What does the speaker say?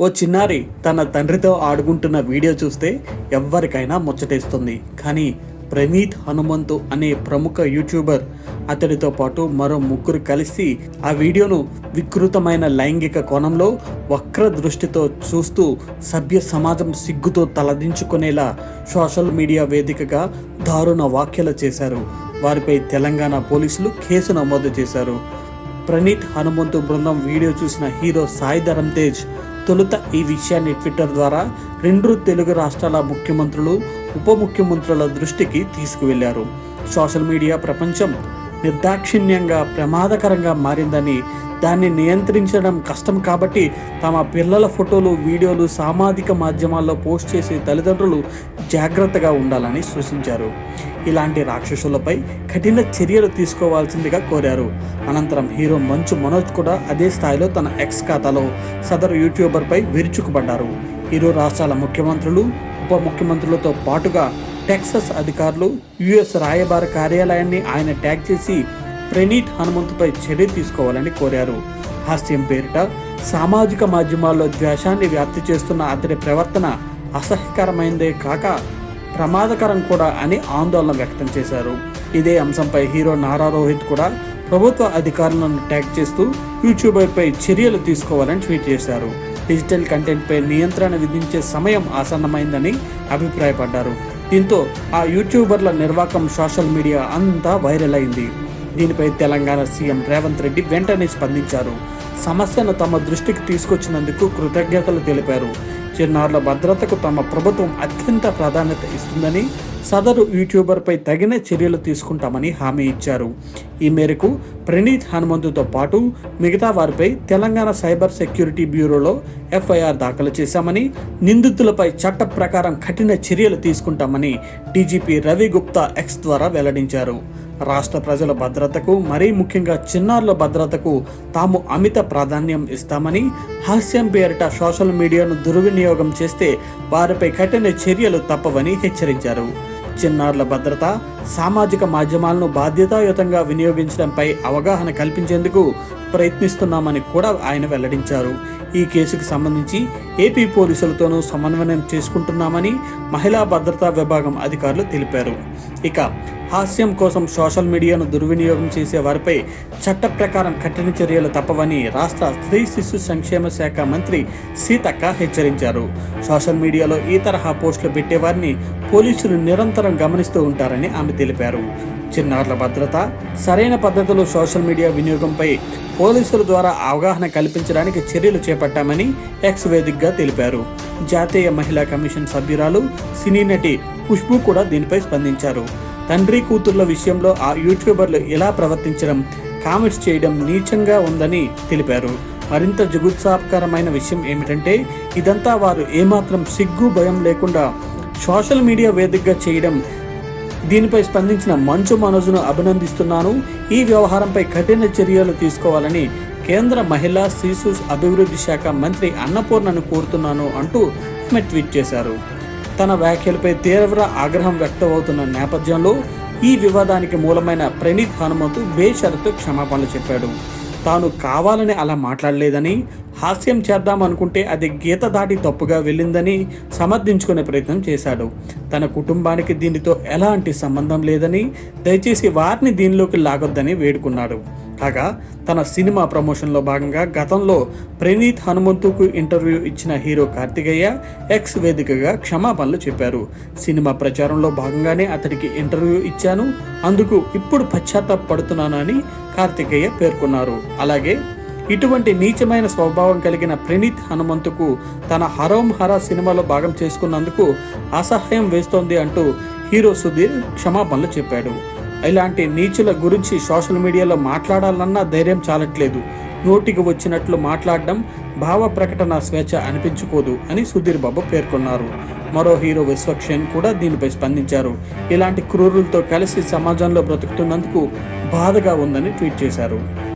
ఓ చిన్నారి తన తండ్రితో ఆడుకుంటున్న వీడియో చూస్తే ఎవ్వరికైనా ముచ్చటేస్తుంది. కానీ ప్రణీత్ హనుమంతు అనే ప్రముఖ యూట్యూబర్ అతడితో పాటు మరో ముగ్గురు కలిసి ఆ వీడియోను వికృతమైన లైంగిక కోణంలో వక్ర దృష్టితో చూస్తూ సభ్య సమాజం సిగ్గుతో తలదించుకునేలా సోషల్ మీడియా వేదికగా దారుణ వ్యాఖ్యలు చేశారు. వారిపై తెలంగాణ పోలీసులు కేసు నమోదు చేశారు. ప్రణీత్ హనుమంతు బృందం వీడియో చూసిన హీరో సాయి ధరమ్ తేజ్ తొలుత ఈ విషయాన్ని ట్విట్టర్ ద్వారా రెండు తెలుగు రాష్ట్రాల ముఖ్యమంత్రులు ఉప ముఖ్యమంత్రుల దృష్టికి తీసుకువెళ్ళారు. సోషల్ మీడియా ప్రపంచం నిర్దాక్షిణ్యంగా ప్రమాదకరంగా మారిందని దాన్ని నియంత్రించడం కష్టం కాబట్టి తమ పిల్లల ఫోటోలు వీడియోలు సామాజిక మాధ్యమాల్లో పోస్ట్ చేసే తల్లిదండ్రులు జాగ్రత్తగా ఉండాలని సూచించారు. ఇలాంటి రాక్షసులపై కఠిన చర్యలు తీసుకోవాల్సిందిగా కోరారు. అనంతరం హీరో మంచు మనోజ్ కూడా అదే స్థాయిలో తన ఎక్స్ ఖాతాలో సదరు యూట్యూబర్పై విరుచుకుపడ్డారు. ఇరు రాష్ట్రాల ముఖ్యమంత్రులు ఉప ముఖ్యమంత్రులతో పాటుగా టెక్సస్ అధికారులు యుఎస్ రాయబార కార్యాలయాన్ని ఆయన ట్యాగ్ చేసి ప్రణీత్ హనుమంతుపై చర్య తీసుకోవాలని కోరారు. హాస్యం పేరిట సామాజిక మాధ్యమాల్లో ద్వేషాన్ని వ్యాప్తి చేస్తున్న అతడి ప్రవర్తన అసహ్యకరమైందే కాక ప్రమాదకరం కూడా అని ఆందోళన వ్యక్తం చేశారు. ఇదే అంశంపై హీరో నారా రోహిత్ కూడా ప్రభుత్వ అధికారులను ట్యాగ్ చేస్తూ యూట్యూబర్పై చర్యలు తీసుకోవాలని ట్వీట్ చేశారు. డిజిటల్ కంటెంట్పై నియంత్రణ విధించే సమయం ఆసన్నమైందని అభిప్రాయపడ్డారు. దీంతో ఆ యూట్యూబర్ల నిర్వాకం సోషల్ మీడియా అంతా వైరల్ అయింది. దీనిపై తెలంగాణ సీఎం రేవంత్ రెడ్డి వెంటనే స్పందించారు. సమస్యను తమ దృష్టికి తీసుకొచ్చినందుకు కృతజ్ఞతలు తెలిపారు. చిన్నారుల భద్రతకు తమ ప్రభుత్వం అత్యంత ప్రాధాన్యత ఇస్తుందని సదరు యూట్యూబర్పై తగిన చర్యలు తీసుకుంటామని హామీ ఇచ్చారు. ఈ మేరకు ప్రణీత్ హనుమంతుతో పాటు మిగతా వారిపై తెలంగాణ సైబర్ సెక్యూరిటీ బ్యూరోలో ఎఫ్ఐఆర్ దాఖలు చేశామని నిందితులపై చట్ట ప్రకారం కఠిన చర్యలు తీసుకుంటామని డీజీపీ రవి గుప్తా ఎక్స్ ద్వారా వెల్లడించారు. రాష్ట్ర ప్రజల భద్రతకు మరీ ముఖ్యంగా చిన్నారుల భద్రతకు తాము అమిత ప్రాధాన్యం ఇస్తామని హాస్యం పేరిట సోషల్ మీడియాను దుర్వినియోగం చేస్తే వారిపై కఠిన చర్యలు తప్పవని హెచ్చరించారు. చిన్నారుల భద్రత సామాజిక మాధ్యమాలను బాధ్యతాయుతంగా వినియోగించడంపై అవగాహన కల్పించేందుకు ప్రయత్నిస్తున్నామని కూడా ఆయన వెల్లడించారు. ఈ కేసుకు సంబంధించి ఏపీ పోలీసులతోనూ సమన్వయం చేసుకుంటున్నామని మహిళా భద్రతా విభాగం అధికారులు తెలిపారు. ఇక హాస్యం కోసం సోషల్ మీడియాను దుర్వినియోగం చేసే వారిపై చట్ట ప్రకారం కఠిన చర్యలు తప్పవని రాష్ట్ర స్త్రీ శిశు సంక్షేమ శాఖ మంత్రి సీతక్క హెచ్చరించారు. సోషల్ మీడియాలో ఈ తరహా పోస్టులు పెట్టేవారిని పోలీసులు నిరంతరం గమనిస్తూ ఉంటారని ఆమె తెలిపారు. చిన్నారుల భద్రత సరైన పద్ధతిలో సోషల్ మీడియా వినియోగంపై పోలీసుల ద్వారా అవగాహన కల్పించడానికి చర్యలు చేపట్టామని ఎక్స్ వేదికగా తెలిపారు. జాతీయ మహిళా కమిషన్ సభ్యురాలు సినీ నటి ఖుష్బు కూడా దీనిపై స్పందించారు. తండ్రి కూతుర్ల విషయంలో ఆ యూట్యూబర్లు ఎలా ప్రవర్తించడం కామెంట్స్ చేయడం నీచంగా ఉందని తెలిపారు. మరింత జుగుత్సాహకరమైన విషయం ఏమిటంటే ఇదంతా వారు ఏమాత్రం సిగ్గు భయం లేకుండా సోషల్ మీడియా వేదికగా చేయడం దీనిపై స్పందించిన మంచు మనోజ్ను అభినందిస్తున్నాను. ఈ వ్యవహారంపై కఠిన చర్యలు తీసుకోవాలని కేంద్ర మహిళా శిశు అభివృద్ధి శాఖ మంత్రి అన్నపూర్ణను కోరుతున్నాను అంటూ ఆమె ట్వీట్ చేశారు. తన వ్యాఖ్యలపై తీవ్ర ఆగ్రహం వ్యక్తమవుతున్న నేపథ్యంలో ఈ వివాదానికి మూలమైన ప్రణీత్ హనుమంతు బేషరతు క్షమాపణలు చెప్పాడు. తాను కావాలని అలా మాట్లాడలేదని హాస్యం చేద్దామనుకుంటే అది గీత దాటి తప్పుగా వెళ్ళిందని సమర్థించుకునే ప్రయత్నం చేశాడు. తన కుటుంబానికి దీనితో ఎలాంటి సంబంధం లేదని దయచేసి వారిని దీనిలోకి లాగొద్దని వేడుకున్నాడు. కాగా తన సినిమా ప్రమోషన్లో భాగంగా గతంలో ప్రణీత్ హనుమంతుకు ఇంటర్వ్యూ ఇచ్చిన హీరో కార్తికేయ ఎక్స్ వేదికగా క్షమాపణలు చెప్పారు. సినిమా ప్రచారంలో భాగంగానే అతడికి ఇంటర్వ్యూ ఇచ్చాను. అందుకు ఇప్పుడు పశ్చాత్తాపడుతున్నానని కార్తికేయ పేర్కొన్నారు. అలాగే ఇటువంటి నీచమైన స్వభావం కలిగిన ప్రణీత్ హనుమంతుకు తన హరోం హర సినిమాలో భాగం చేసుకున్నందుకు అసహాయం వేస్తోంది అంటూ హీరో సుధీర్ క్షమాపణలు చెప్పాడు. ఇలాంటి నీచుల గురించి సోషల్ మీడియాలో మాట్లాడాలన్నా ధైర్యం చాలట్లేదు. నోటికి వచ్చినట్లు మాట్లాడడం భావ ప్రకటన స్వేచ్ఛ అనిపించుకోదు అని సుధీర్ బాబు పేర్కొన్నారు. మరో హీరో విశ్వక్షేణ్ కూడా దీనిపై స్పందించారు. ఇలాంటి క్రూరులతో కలిసి సమాజంలో బ్రతుకుతున్నందుకు బాధగా ఉందని ట్వీట్ చేశారు.